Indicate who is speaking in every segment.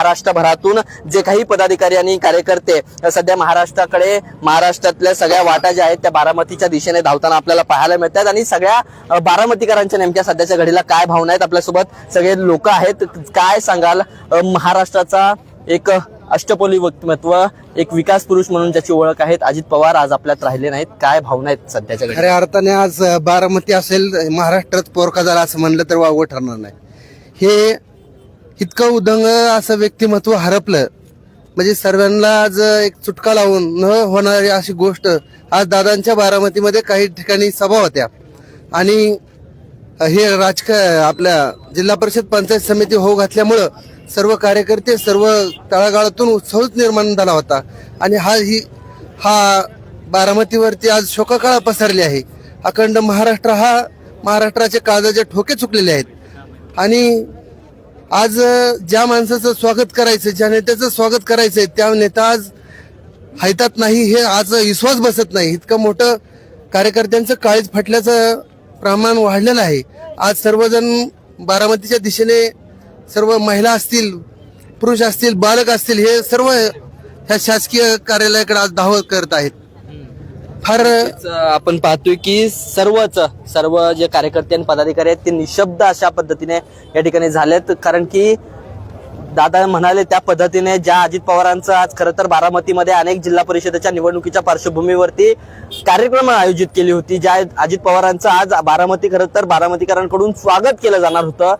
Speaker 1: महाराष्ट्रभरातून जे काही पदाधिकारी आणि कार्यकर्ते सध्या महाराष्ट्राकडे महाराष्ट्रातल्या सगळ्या वाटा ज्या आहेत त्या बारामतीच्या दिशेने धावताना आपल्याला पाहायला मिळतात आणि सगळ्या बारामतीकरांच्या नेमक्या सध्याच्या घडीला काय भावना आहेत आपल्यासोबत सगळे लोक आहेत. काय सांगाल? महाराष्ट्राचा एक अष्टपोली व्यक्तिमत्व एक विकास पुरुष म्हणून ज्याची ओळख आहेत अजित पवार आज आपल्यात राहिले नाहीत. काय भावना आहेत सध्याच्या
Speaker 2: खऱ्या अर्थाने आज बारामती असेल महाराष्ट्रात पोरका झाला असं म्हणलं तर वावं ठरणार नाही. हे इतकं उदंग असं व्यक्तिमत्व हरपलं. म्हणजे सर्वांना आज एक चुटका लावून न होणारी अशी गोष्ट आज दादांच्या बारामतीमध्ये काही ठिकाणी सभा होत्या. आणि हे राजक आपल्या जिल्हा परिषद पंचायत समिती होऊ घातल्यामुळं सर्व कार्यकर्ते सर्व तळागाळातून उत्सवच निर्माण झाला होता. आणि हा ही हा बारामतीवरती आज शोककाळ पसरली आहे. अखंड महाराष्ट्र हा महाराष्ट्राचे काळजाचे ठोके चुकलेले आहेत. आणि आज ज्या माणसाचं स्वागत करायचं ज्या नेत्याचं स्वागत करायचंय त्या नेता आज हायतात नाही हे आज विश्वास बसत नाही. इतकं मोठं कार्यकर्त्यांचं काळीज फाटल्याचं प्रमाण वाढलेलं आहे. आज सर्वजण बारामतीच्या दिशेने सर्व महिला असतील पुरुष असतील बालक असतील हे सर्व ह्या शासकीय कार्यालयाकडे आज धावत करत आहेत. फार
Speaker 1: च- आपण पाहतोय की सर्वच सर्व जे कार्यकर्ते आणि पदाधिकारी आहेत ते निशब्द अशा पद्धतीने या ठिकाणी झालेत. कारण की दादा म्हणाले त्या पद्धतीने ज्या अजित पवारांचं आज खरं तर बारामतीमध्ये अनेक जिल्हा परिषदेच्या निवडणुकीच्या पार्श्वभूमीवरती कार्यक्रम आयोजित केली होती ज्या अजित पवारांचं आज बारामती खरं तर बारामतीकरांकडून स्वागत केलं जाणार होतं.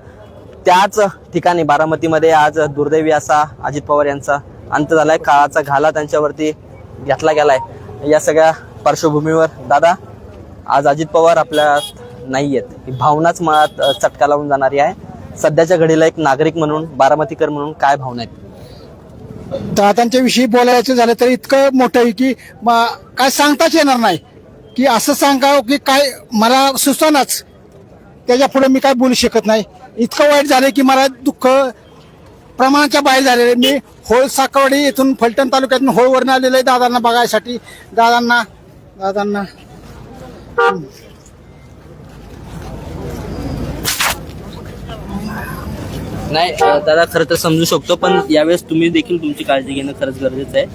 Speaker 1: त्याच ठिकाणी बारामतीमध्ये आज दुर्दैवी असा अजित पवार यांचा अंत झालाय. काळाचा घाला त्यांच्यावरती घेतला गेलाय. या सगळ्या पार्श्वभूमीवर. दादा आज अजित पवार आपल्या नाही आहेत ही भावनाच मनात चटका लावून जाणारी आहे. सध्याच्या घडीला एक नागरिक म्हणून बारामतीकर म्हणून काय भावना आहेत?
Speaker 3: दादांच्या विषयी बोलायचं झालं तर इतकं मोठं आहे की काय सांगताच येणार नाही. की असं सांगावं की काय मला सुचनाच. त्याच्या पुढे मी काय बोलू शकत नाही. इतकं वाईट झालं की मला दुःख प्रमाणाच्या बाहेर झालेलं आहे. मी होळ साकवडी इथून फलटण तालुक्यातून होळवरून आलेलं आहे दादांना बघायसाठी. दादांना दादांना.
Speaker 1: नाही दादा खरं तर समजू शकतो पण यावेळेस तुम्ही देखील तुमची काळजी घेणं खरंच गरजेचं आहे.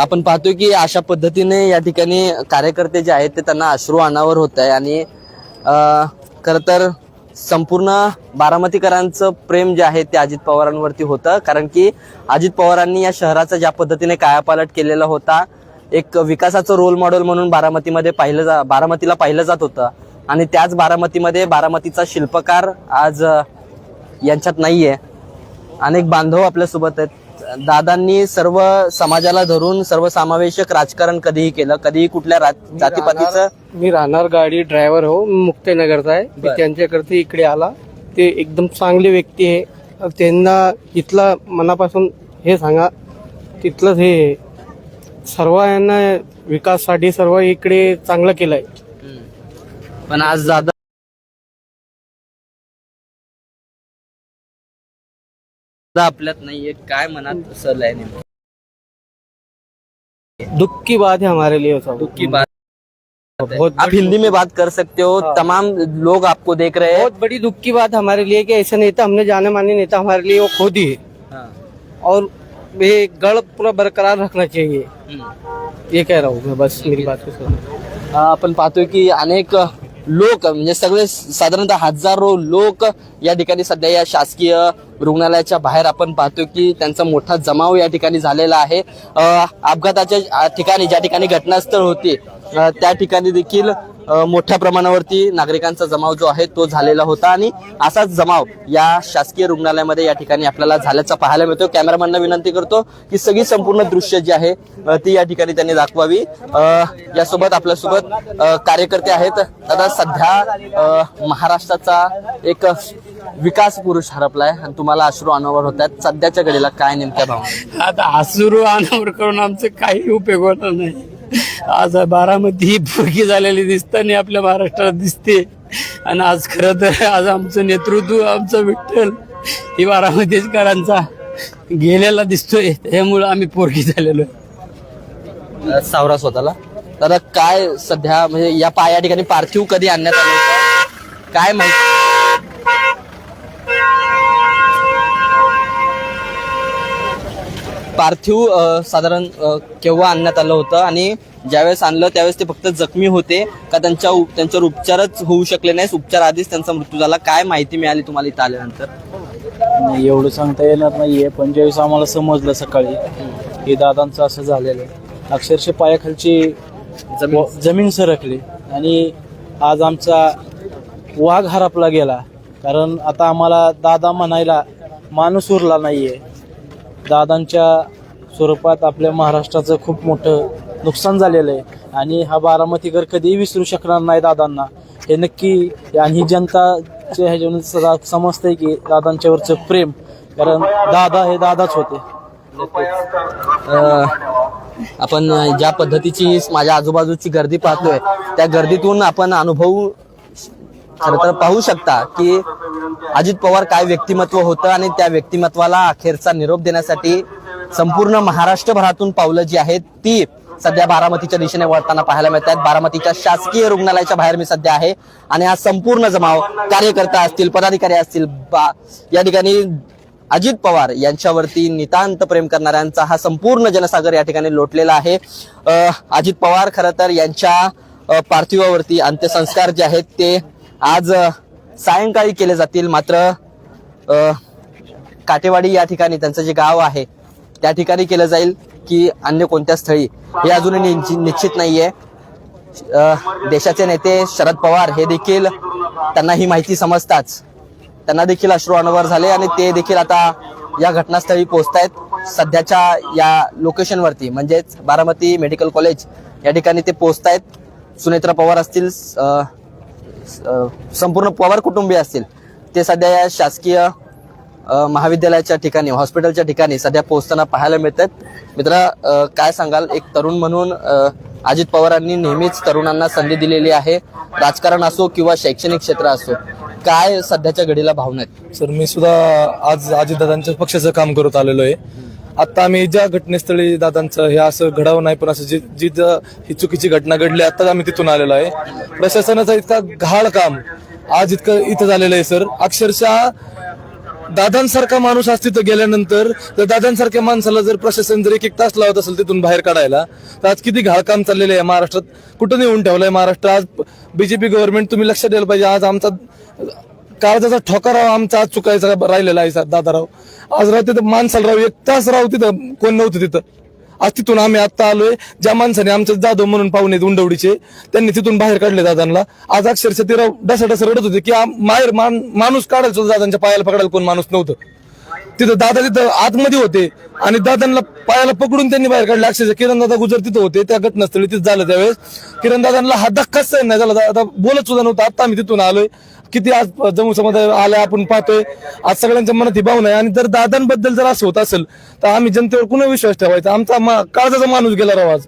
Speaker 1: आपण पाहतोय की अशा पद्धतीने या ठिकाणी कार्यकर्ते जे आहेत ते त्यांना अश्रू अनावर होत आहे आणि खरं तर संपूर्ण बारामतीकरांचं प्रेम जे आहे ते अजित पवारांवरती होतं. कारण की अजित पवारांनी या शहराचा ज्या पद्धतीने कायापालट केलेला होता एक विकासाचं रोल मॉडेल म्हणून बारामतीमध्ये पाहिलं जा बारामतीला पाहिलं जात होतं. आणि त्याच बारामतीमध्ये बारामतीचा शिल्पकार आज यांच्यात नाहीये. अनेक बांधव आपल्यासोबत आहेत. दादांनी सर्व समाजाला धरून सर्वसमावेशक राजकारण कधीही केलं कधीही कुठल्या जातीपातीचं
Speaker 4: मी राहणार गाडी ड्रायव्हर हो मुक्तेनगरचा आहे. मी. त्यांच्याकडे इकडे आला. ते एकदम चांगले व्यक्ती आहे. त्यांना इथला मनापासून हे सांगा तिथलंच हे सर्व यांना विकाससाठी सर्व इकडे चांगलं केलंय
Speaker 1: पण आज दादा आपल्यात नाहीये काय मनात आहे नेमकं?
Speaker 4: दुख की बात है हमारे लिए सब
Speaker 1: दुःख की बात है।
Speaker 4: बहुत
Speaker 1: आप हिंदी में बात कर सकते हो
Speaker 4: हाँ।
Speaker 1: तमाम लोग आपको देख रहे हैं
Speaker 4: बहुत बड़ी दुख की बात हमारे लिए कि ऐसे नेता हमने जाने माने नेता हमारे लिए वो खो दिए
Speaker 1: हाँ।
Speaker 4: और ये गढ़ पूरा बरकरार रखना चाहिए. ये कह रहा हूँ मैं बस मेरी बात को सुनो
Speaker 1: अ, आपण पाहतोय की अनेक लोक म्हणजे सगळे साधारणतः हजारो लोक या ठिकाणी सध्या या शासकीय रुग्णालयाच्या बाहेर आपण पाहतोय की त्यांचा मोठा जमाव या ठिकाणी झालेला आहे. अपघाताच्या ठिकाणी ज्या ठिकाणी घटनास्थळ होती त्या ठिकाणी देखील मोठ्या प्रमाणावरती नागरिकांचा जमाव जो आहे तो झालेला होता आणि असाच जमाव या शासकीय रुग्णालयामध्ये या ठिकाणी आपल्याला झाल्याचा पाहायला मिळतो कॅमेरामॅनला विनंती करतो की सगळी संपूर्ण दृश्य जी आहे ती या ठिकाणी त्यांनी दाखवावी. यासोबत आपल्यासोबत कार्यकर्ते आहेत. दादा सध्या महाराष्ट्राचा एक विकास पुरुष हरपलाय आणि तुम्हाला अश्रू अनावर होत आहेत. सध्याच्या घडीला काय नेमक्या भाव
Speaker 4: आता अश्रू अनावर करून आमचं काही उपयोग होणार नाही. आज बारामती ही भुरगी झालेली दिसताना आपल्या महाराष्ट्रात दिसते. आणि आज खरं तर आज आमचं नेतृत्व आमचं विठ्ठल ही बारामतीकरांचा गेलेला दिसतोय. त्यामुळं आम्ही पोरगी झालेलो आहे.
Speaker 1: सावरा स्वतःला. दादा काय सध्या म्हणजे या पाया ठिकाणी पार्थिव कधी आणण्यात आलं काय माहिती? पार्थिव साधारण केव्हा आणण्यात आलं होतं आणि ज्यावेळेस आणलं त्यावेळेस ते फक्त जखमी होते का त्यांच्या त्यांच्यावर उपचारच होऊ शकले नाही उपचार आधीच त्यांचा मृत्यू झाला. काय माहिती मिळाली तुम्हाला इथं आल्यानंतर?
Speaker 5: नाही एवढं सांगता येणार नाहीये पण ज्यावेळेस आम्हाला समजलं सकाळी की दादांचं असं झालेलं आहे. अक्षरशः पायाखालची
Speaker 1: जमीन.
Speaker 5: जमीन सरकली आणि आज आमचा वाघ हरपला गेला. कारण आता आम्हाला दादा म्हणायला माणूस उरला नाहीये. दादांच्या स्वरूपात आपल्या महाराष्ट्राचं खूप मोठं नुकसान झालेलं आहे. आणि हा बारामतीकर कधीही विसरू शकणार नाही दादांना. हे नक्की आणि ही जनताच्या ह्याच्यावरून की दादांच्यावरचं प्रेम कारण दादा हे दादाच होते.
Speaker 1: आपण ज्या पद्धतीची माझ्या आजूबाजूची गर्दी पाहतोय त्या गर्दीतून आपण अनुभव खर तर पाहू शकता की अजित पवार काय व्यक्तिमत्व होतं आणि त्या व्यक्तिमत्वाला अखेरचा निरोप देण्यासाठी संपूर्ण महाराष्ट्रभरातून पावलं जी आहेत ती सध्या बारामतीच्या दिशेने वळताना पाहायला मिळत आहेत बारामतीच्या शासकीय रुग्णालयाच्या बाहेर मी सध्या आहे आणि हा संपूर्ण जमाव कार्यकर्ता असतील पदाधिकारी असतील बा या ठिकाणी अजित पवार यांच्यावरती नितांत प्रेम करणाऱ्यांचा हा संपूर्ण जनसागर या ठिकाणी लोटलेला आहे. अजित पवार खरं तर यांच्या पार्थिवावरती अंत्यसंस्कार जे आहेत ते आज सायंकाळी केले जातील मात्र काटेवाडी या ठिकाणी त्यांचं जे गाव आहे त्या ठिकाणी केलं जाईल की अन्य कोणत्या स्थळी. हे अजूनही निश्चित- निश्चित नाहीये. देशाचे नेते शरद पवार हे देखील त्यांना ही माहिती समजताच. त्यांना देखील अश्रू अनावर झाले आणि ते देखील आता या घटनास्थळी पोहोचतायत. सध्याच्या या लोकेशनवरती म्हणजेच बारामती मेडिकल कॉलेज या ठिकाणी ते पोहोचतायत. सुनेत्रा पवार असतील संपूर्ण पवार कुटुंबीय असतील ते सध्या या शासकीय महाविद्यालयाच्या ठिकाणी हॉस्पिटलच्या ठिकाणी सध्या पोहोचताना पाहायला मिळतात मित्र काय सांगाल? एक तरुण म्हणून अजित पवारांनी नेहमीच तरुणांना संधी दिलेली आहे. राजकारण असो किंवा शैक्षणिक क्षेत्र असो काय सध्याच्या घडीला भावना आहेत?
Speaker 6: सर मी सुद्धा आज अजितदादांच्या पक्षाचं काम करत आलेलो आहे. आता आम्ही ज्या घटनेस्थळी दादांचं हे असं घडावं नाही पण असं जी जी ही चुकीची घटना घडली आताच आम्ही तिथून आलेलो आहे. प्रशासनाचा इतका घाळ काम आज इतकं इथं झालेलं आहे सर. अक्षरशः दादांसारखा माणूस आज तिथं गेल्यानंतर तर दादांसारख्या माणसाला जर प्रशासन जर एक एक तास लावत असेल तिथून बाहेर काढायला तर आज किती घाळकाम चाललेलं आहे महाराष्ट्रात. कुठं नेऊन ठेवलंय महाराष्ट्र? आज बीजेपी गव्हर्नमेंट तुम्ही लक्ष द्यायला पाहिजे. आज आमचा काळजाचा ठोकाराव आमचा आज चुकायचा राहिलेला आहे दादाराव. आज राव तिथं माणसाला राव एक तास राव तिथं कोण नव्हतं तिथं. आज तिथून आम्ही आत्ता आलोय. ज्या माणसाने आमचे जाधव म्हणून पाहुणे उंडवडीचे त्यांनी तिथून बाहेर काढले दादांना. आज अक्षरशः ते राव डसा रडत होते की माहेर मान- माणूस काढायचं होता दादांच्या पायाला पकडायला कोण माणूस नव्हतं. तिथं दादा तिथं आतमध्ये होते आणि दादांना पायाला पकडून त्यांनी बाहेर काढले. अक्षरशः किरण दादा गुजर तिथं होते. त्या घटनास्थळी तिथं झालं त्यावेळेस. किरण दादांना हा धक्काच नाही झाला. दादा बोलत सुद्धा नव्हता. आता आम्ही तिथून आलोय. किती आज जमू समुदाय आलाय आपण पाहतोय. आज सगळ्यांच्या मनात ही भावना आहे. आणि जर दादांबद्दल जर असं होत असेल तर आम्ही जनतेवर पुन्हा विश्वास ठेवायचा? आमचा काळजाचा माणूस गेला राव आज.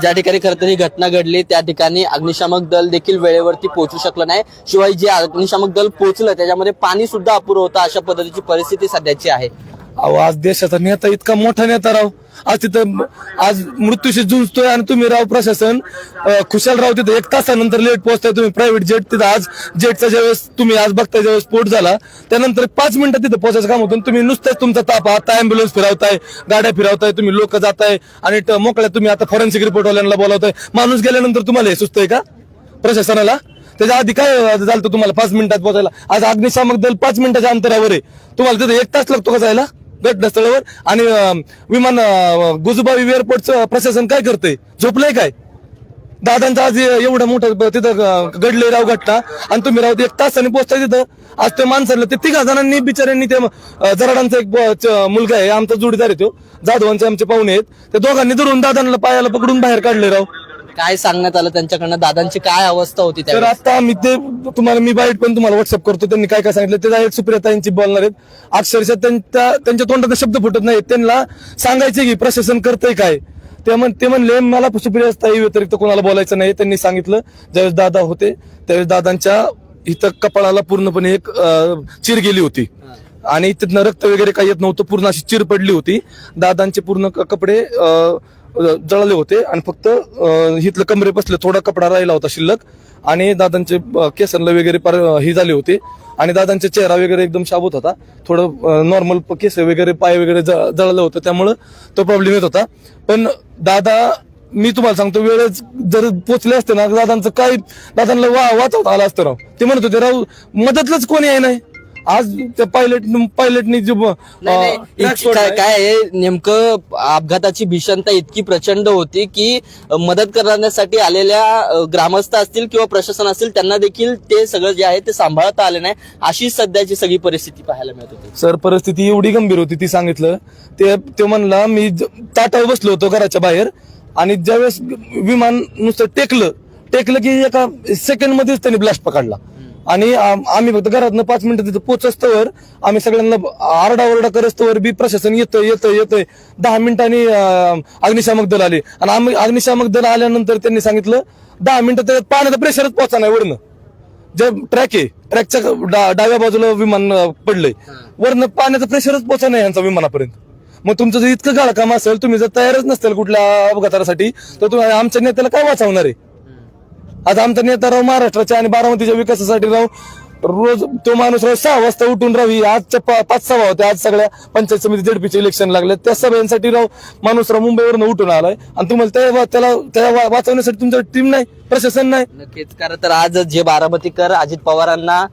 Speaker 1: ज्या ठिकाणी खरं तर ही घटना घडली त्या ठिकाणी अग्निशामक दल देखील वेळेवरती पोहोचू शकलं नाही. शिवाय जे अग्निशामक दल पोहोचलं त्याच्यामध्ये पाणी सुद्धा अपुरं होतं अशा पद्धतीची परिस्थिती सध्याची आहे.
Speaker 6: अहो आज देशाचा नेता इतका मोठा नेता राव. आज तिथं आज मृत्यूशी झुंजतोय आणि तुम्ही राव प्रशासन खुशाल राव तिथं एक तासानंतर लेट पोहोचताय. तुम्ही प्रायव्हेट जेट तिथं आज जेटचा ज्यावेळेस तुम्ही आज बघताय ज्यावेळेस स्फोट झाला त्यानंतर पाच मिनिटं तिथं पोहोचायचं काम होतं तुम्ही नुसतंच तुमचा ताप आता अँब्युलन्स फिरवताय गाड्या फिरवताय तुम्ही लोक जाताय आणि मोकळ्या तुम्ही आता फॉरेन्सिक रिपोर्टवाल्यांना बोलावताय. माणूस गेल्यानंतर तुम्हाला हे सुचतंय का? प्रशासनाला? त्याच्या आधी काय झालं तुम्हाला पाच मिनिटात पोहोचायला? आज अग्निशामक दल पाच मिनिटाच्या अंतरावर आहे. तुम्हाला तिथे एक तास लागतो का जायला? घटनास्थळावर आणि विमान अं, एअरपोर्टचं प्रशासन काय करतंय? झोपलंय काय? दादांचा आज एवढा मोठा तिथं घडले राव घटना. आणि तुम्ही राव एक तासाने पोहोचताय तिथं. आज ते माणसाला ते तिघा जणांनी बिचाऱ्यांनी ते जराडांचा एक मुलगा आहे आमचा जोडीदार आहे तो. जाधवांचे आमचे पाहुणे आहेत. ते दोघांनी धरून दादांना पायाला पकडून बाहेर काढले राव.
Speaker 1: काय सांगण्यात आलं त्यांच्याकडनं? दादांची काय अवस्था होती
Speaker 6: तर
Speaker 1: त्यावेळेस?
Speaker 6: आता मी ते तुम्हाला मी बाईट पण तुम्हाला व्हॉट्सअप करतो. त्यांनी काय काय सांगितलं? ते डायरेक्ट सुप्रियाताईंची बोलणार आहेत. अक्षरशः त्यांच्या त्यांच्या तोंडात शब्द फुटत नाही त्यांना सांगायचे की प्रशासन करतंय काय? ते म्हण ते म्हणले मला सुप्रियाताई व्यतिरिक्त कोणाला बोलायचं नाही. त्यांनी सांगितलं. ज्यावेळेस दादा होते त्यावेळेस दादांच्या इथं कपाळाला पूर्णपणे एक अं, चिर गेली होती. आणि तिथनं रक्त वगैरे काही येत नव्हतं. पूर्ण अशी चिर पडली होती. दादांचे पूर्ण क- कपडे अं, जळले होते आणि फक्त हिथलं इथलं कमरे बसले थोडा कपडा राहिला होता शिल्लक आणि दादांचे केसांना वगैरे पार ही झाली झाले होते आणि दादांचा चेहरा वगैरे एकदम शाबूत होता. थोडं नॉर्मल केस वगैरे पाय वगैरे ज- जळलं होतं त्यामुळं तो प्रॉब्लेम येत होता. पण दादा मी तुम्हाला सांगतो वेळेस जर पोचले असते ना दादांचं काय दादांना वा वाचवता आलं असतं राव. ते म्हणत होते राव मदतलाच कोणी आहे नाही. आज त्या पायलट पायलटनी जो
Speaker 1: नाही नाही. इतकी काय काय आहे, नेमकं अपघाताची भीषणता इतकी प्रचंड होती की अ, मदत करण्यासाठी आलेल्या अ, ग्रामस्थ असतील किंवा प्रशासन असेल त्यांना देखील ते सगळं जे आहे ते सांभाळता आले नाही. अशी सध्याची सगळी परिस्थिती पाहायला मिळत होती.
Speaker 6: सर परिस्थिती एवढी गंभीर होती ती सांगितलं. ते तो म्हणला मी ज- ताटावर बसलो होतो घराच्या बाहेर आणि ज्यावेळेस विमान नुसतं टेकलं टेकलं की एका सेकंड मध्येच त्यांनी ब्लास्ट पकडला. आणि आम्ही फक्त घरातनं पाच मिनिटं तिथं पोचस्तवर आम्ही सगळ्यांना आरडाओरडा करस्तवर बी प्रशासन येतंय येतंय येतंय. दहा मिनिटांनी अग्निशामक दल आले. आणि आम्ही अग्निशामक दल आल्यानंतर त्यांनी सांगितलं दहा मिनिटं त्याच्यात पाण्याचं प्रेशरच पोचा नाही वरनं. जे ट्रॅक आहे ट्रॅकच्या डा- डाव्या बाजूला विमान पडलंय. वरनं पाण्याचं प्रेशरच पोचा नाही यांचा विमानापर्यंत. मग तुमचं जर इतकं गाळकाम असेल तुम्ही जर तयारच नसतील कुठल्या अपघातासाठी तर तुम्ही आमच्या नेत्याला काय वाचवणार आहे? आता आमचा नेता राव महाराष्ट्राच्या आणि बारामतीच्या विकासासाठी राव रोज तो माणूस राव सहा वाजता उठून राव ही आजच्या पा- पाच सभा होत्या आज सगळ्या पंचायत समिती झडपीचे इलेक्शन लागले त्या सभेसाठी राव माणूस राव मुंबईवरून उठून आलाय. आणि तुम्हाला त्याला त्याला त्या वाचवण्यासाठी तुमचं टीम नाही प्रशासन नाही.
Speaker 1: नक्कीच. कारण तर आज जे बारामतीकर अजित पवारांना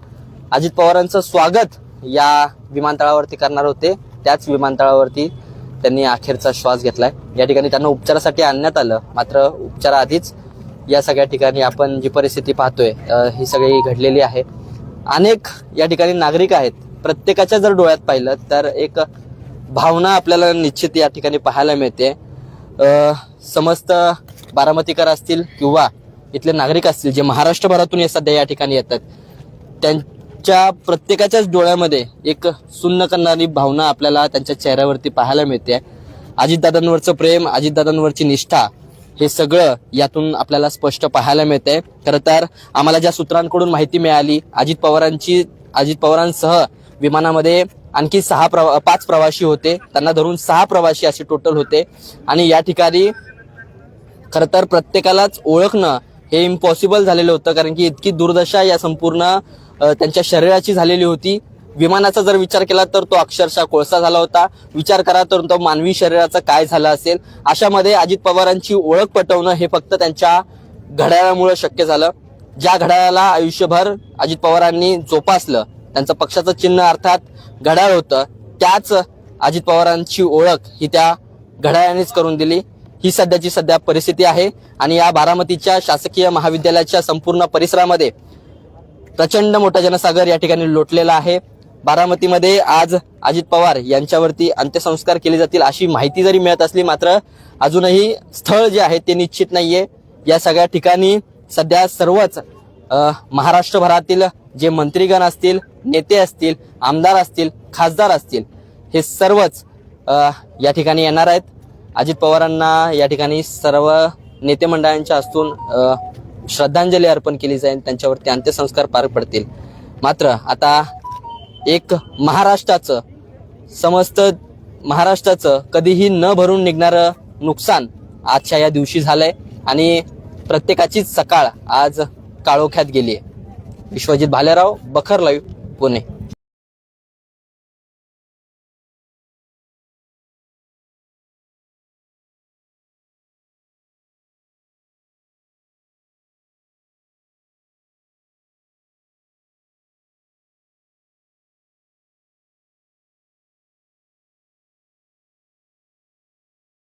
Speaker 1: अजित पवारांचं स्वागत या विमानतळावरती करणार होते त्याच विमानतळावरती त्यांनी अखेरचा श्वास घेतलाय. या ठिकाणी त्यांना उपचारासाठी आणण्यात आलं. मात्र उपचाराआधीच या सगळ्या ठिकाणी आपण जी परिस्थिती पाहतोय ही सगळी घडलेली आहे. अनेक या ठिकाणी नागरिक आहेत. प्रत्येकाच्या जर डोळ्यात पाहिलं तर एक भावना आपल्याला निश्चित या ठिकाणी पाहायला मिळते. समस्त बारामतीकर असतील किंवा इथले नागरिक असतील जे महाराष्ट्रभरातून हे सध्या या ठिकाणी येतात त्यांच्या प्रत्येकाच्याच डोळ्यामध्ये एक सुन्न करणारी भावना आपल्याला त्यांच्या चेहऱ्यावरती पाहायला मिळते. अजितदादांवरचं प्रेम अजितदादांवरची निष्ठा हे सगळं यातून आपल्याला स्पष्ट पाहायला मिळतंय. खरं तर आम्हाला ज्या सूत्रांकडून माहिती मिळाली अजित पवारांची अजित पवारांसह विमानामध्ये आणखी सहा प्रवा पाच प्रवासी होते. त्यांना धरून सहा प्रवासी असे टोटल होते. आणि या ठिकाणी खरं तर प्रत्येकालाच ओळखणं हे इम्पॉसिबल झालेलं होतं कारण की इतकी दुर्दशा या संपूर्ण त्यांच्या शरीराची झालेली होती. विमानाचा जर विचार केला तर तो अक्षरशः कोळसा झाला होता. विचार करा तर तो मानवी शरीराचा काय झालं असेल? अशामध्ये अजित पवारांची ओळख पटवणं हे फक्त त्यांच्या घड्याळामुळे शक्य झालं. ज्या घड्याळाला आयुष्यभर अजित पवारांनी जोपासलं त्यांचं पक्षाचं चिन्ह अर्थात घड्याळ होतं त्याच अजित पवारांची ओळख ही त्या घड्याळानेच करून दिली. ही सध्याची सध्या परिस्थिती आहे आणि या बारामतीच्या शासकीय महाविद्यालयाच्या संपूर्ण परिसरामध्ये प्रचंड मोठा जनसागर या ठिकाणी लोटलेला आहे. बारामतीमध्ये आज अजित पवार यांच्यावरती अंत्यसंस्कार केले जातील अशी माहिती जरी मिळत असली मात्र अजूनही स्थळ जे आहे ते निश्चित नाहीये. या सगळ्या ठिकाणी सध्या सर्वच महाराष्ट्रभरातील जे मंत्रीगण असतील नेते असतील आमदार असतील खासदार असतील हे सर्वच या ठिकाणी येणार आहेत. अजित पवारांना या ठिकाणी सर्व नेते मंडळांच्या हस्तून श्रद्धांजली अर्पण केली जाईल त्यांच्यावरती अंत्यसंस्कार पार पडतील. मात्र आता एक महाराष्ट्राचं समस्त महाराष्ट्राचं कधीही न भरून निघणारं नुकसान आजच्या या दिवशी झालंय आणि प्रत्येकाचीच सकाळ आज काळोख्यात गेली आहे विश्वजित भालेराव बखर लाईव्ह पुणे.